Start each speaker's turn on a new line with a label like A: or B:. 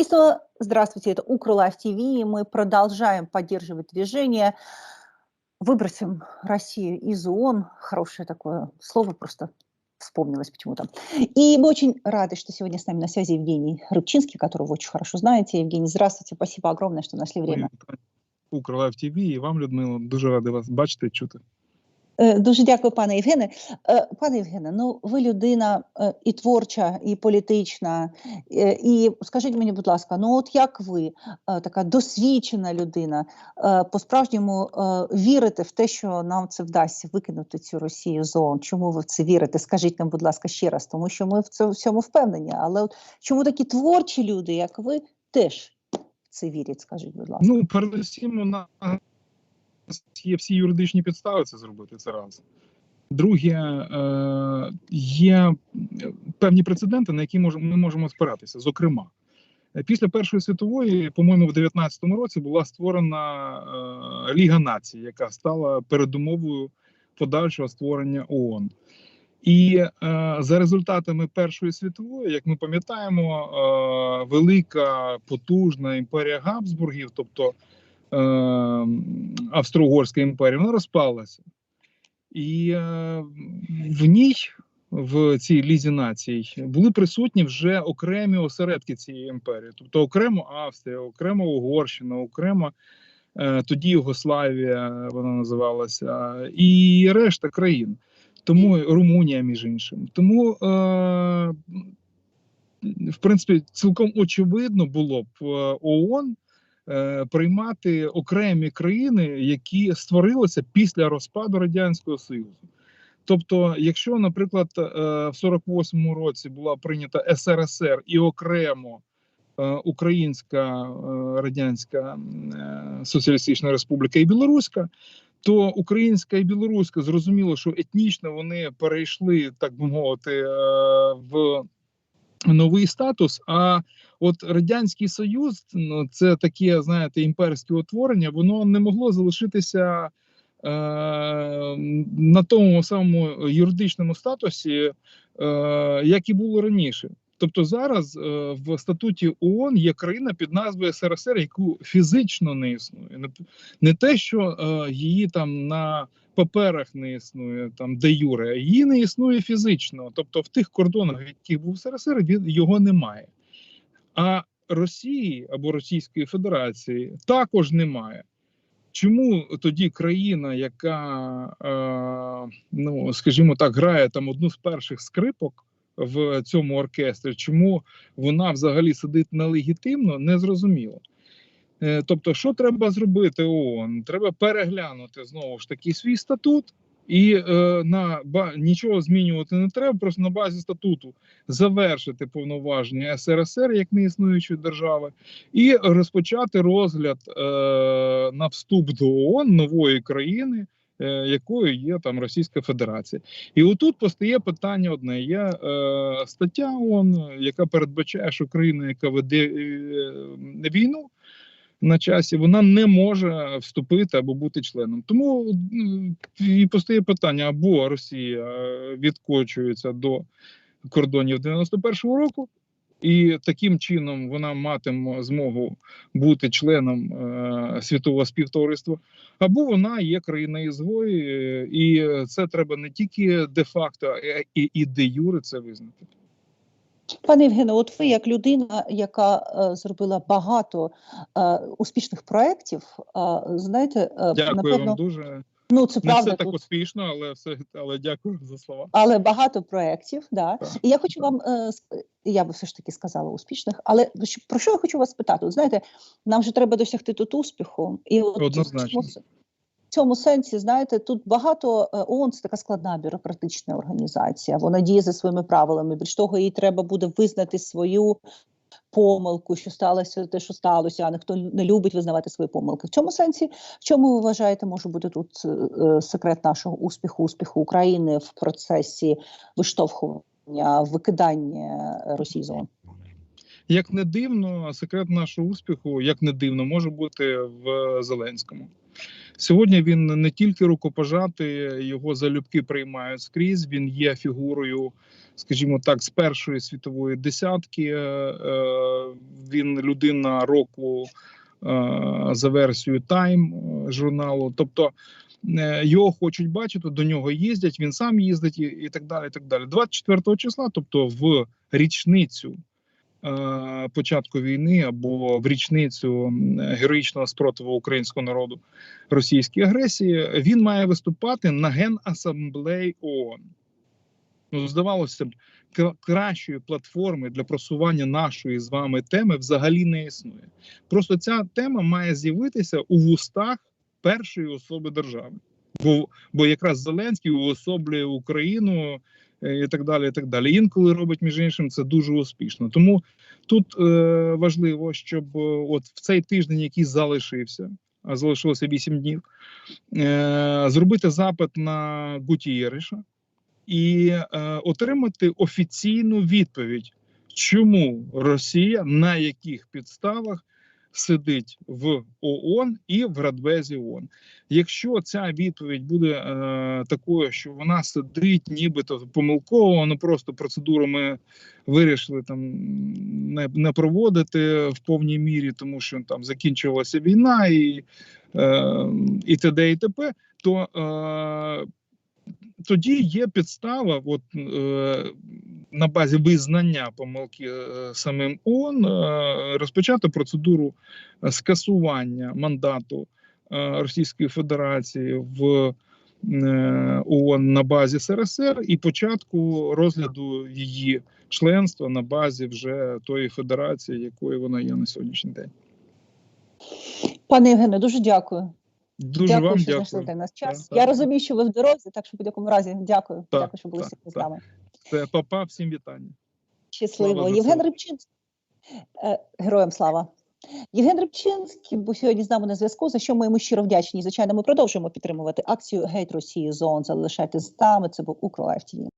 A: И снова здравствуйте, это Укрлайф ТВ, и мы продолжаем поддерживать движение «Выбросим Россию из ООН». Хорошее такое слово просто вспомнилось почему-то. И мы очень рады, что сегодня с нами на связи Евгений Рыбчинский, которого вы очень хорошо знаете. Евгений, здравствуйте, спасибо огромное, что нашли время.
B: Укрлайв ТВ і вам, Людмила, дуже радий вас бачити чути.
A: Е, Дуже дякую, пане Євгене. Е, Пане Євгене, ну ви людина е, і творча, і політична. І скажіть мені, будь ласка, ну от як ви, така досвідчена людина, по-справжньому вірите в те, що нам це вдасться викинути цю Росію з ООН? Чому ви в це вірите? Скажіть нам, будь ласка, ще раз, тому що ми в цьому впевнені. Але от чому такі творчі люди, як ви, теж в це вірять? Скажіть, будь ласка.
B: Ну, передусім, у нас є всі юридичні підстави це зробити. Це раз. Друге, е, є певні прецеденти, на які ми можемо спиратися. Зокрема, е, після Першої світової, по-моєму, в 19-му році була створена е, Ліга націй, яка стала передумовою подальшого створення ООН. І за результатами Першої світової, як ми пам'ятаємо, велика потужна імперія Габсбургів, тобто е, Австро-Угорська імперія, вона розпалася. І е, в ній, в цій лізі націй, були присутні вже окремі осередки цієї імперії, тобто окремо Австрія, окремо Угорщина, окремо е, тоді Югославія, вона називалася, і решта країн. Тому Румунія, між іншим. Тому, е, в принципі, цілком очевидно було б е, ООН приймати окремі країни, які створилися після розпаду Радянського Союзу. Тобто, якщо, наприклад, е, в 48-му році була прийнята СРСР і окремо е, Українська е, Радянська е, Соціалістична Республіка і Білоруська, то українська і білоруська зрозуміло, що етнічно вони перейшли, так би мовити, е, в новий статус. А от радянський союз, ну це таке, знаєте, імперське утворення, воно не могло залишитися. е, На тому самому юридичному статусі, е, як і було раніше. Тобто зараз е, в статуті ООН є країна під назвою СРСР, яку фізично не існує. Не, те, що її там на паперах не існує, там де юре, її не існує фізично. Тобто в тих кордонах, в яких був СРСР, його немає. А Росії або Російської Федерації також немає. Чому тоді країна, яка, е, ну скажімо так, грає там одну з перших скрипок в цьому оркестрі, чому вона взагалі сидить нелегітимно, не зрозуміло. Е, Тобто, що треба зробити ООН? Треба переглянути знову ж таки свій статут, і е, на ба нічого змінювати не треба. Просто на базі статуту завершити повноваження СРСР як неіснуючої держави, і розпочати розгляд е, на вступ до ООН нової країни. е, Якою є там Російська Федерація, і отут постає питання: одне: є е, стаття ООН, яка передбачає, що країна, яка веде е, війну, на часі, вона не може вступити або бути членом. Тому і постає питання: або Росія е, відкочується до кордонів 91-го року, і таким чином вона матиме змогу бути членом е, світового співтовариства, або вона є країною ізгою, е, і це треба не тільки де-факто, а і, і де юре це визнати.
A: Пане Євгене, от ви як людина, яка е, зробила багато е, успішних проєктів, е, знаєте, е,
B: Дякую
A: напевно,
B: вам дуже.
A: ну це
B: Не
A: правда,
B: все так
A: тут,
B: успішно, але все але дякую за слова.
A: але багато проєктів, да.
B: Так.
A: І я хочу вам, е, я би все ж таки сказала успішних, але про що я хочу вас спитати? От знаєте, нам же треба досягти тут успіху, і от
B: Однозначно.
A: Цьому, сенсі, знаєте, тут багато е, ООН це така складна бюрократична організація. Вона діє за своїми правилами. Більш того, їй треба буде визнати свою. Помилку, що сталося, те, що сталося, а ніхто не любить визнавати свої помилки. В цьому сенсі, в чому ви вважаєте, може бути тут е, е, секрет нашого успіху, успіху України в процесі виштовхування, викидання Росії з?
B: Як не дивно, секрет нашого успіху, як не дивно, може бути в Зеленському. Сьогодні він не тільки рукопожатий, його залюбки приймають скрізь. Він є фігурою, скажімо так, з першої світової десятки. Е, е, Він людина року е, за версією е, журналу. Тобто його хочуть бачити, до нього їздять, він сам їздить і, так далі. І так далі. 24 числа, тобто в річницю початку війни або в річницю героїчного спротиву українського народу російській агресії, він має виступати на генасамблеї ООН. Ну, здавалося б, кращої платформи для просування нашої з вами теми взагалі не існує. Просто ця тема має з'явитися у вустах першої особи держави. Бо, бо якраз Зеленський уособлює Україну е, і так далі. і так далі. Інколи робить між іншим це дуже успішно. Тому тут е, важливо, щоб е, от в цей тиждень, який залишився, а залишилося 8 днів, е, зробити запит на Гутієриша і е, отримати офіційну відповідь, чому Росія на яких підставах сидить в ООН і в Радбезі ООН. Якщо ця відповідь буде е, такою, що вона сидить, нібито помилково, ну просто процедуру ми вирішили там не, не проводити в повній мірі, тому що там закінчилася війна і, е, і т.д. і т.п., то е, тоді є підстава, от е, на базі визнання помилки е, самим ООН е, розпочати процедуру е, скасування мандату Російської Федерації в ООН на базі СРСР і початку розгляду її членства на базі вже тої федерації, якою вона є на сьогоднішній день.
A: Пане Євгене, дуже дякую.
B: Дуже
A: дякую,
B: вам
A: що
B: дякую.
A: знайшли для нас час.
B: Так,
A: Я
B: так.
A: розумію, що ви в дорозі, так що в будь-якому разі дякую.
B: Так,
A: дякую, що були сьогодні з нами.
B: Це папа, всім вітання.
A: Щасливо. Євген Рибчинський. Е, Героям слава. Євген Рибчинський був сьогодні з нами на зв'язку, за що ми йому щиро вдячні. І, Звичайно, ми продовжуємо підтримувати акцію Гейт Росії Зон. Залишайтесь з нами. Це був Укрлайф ТВ.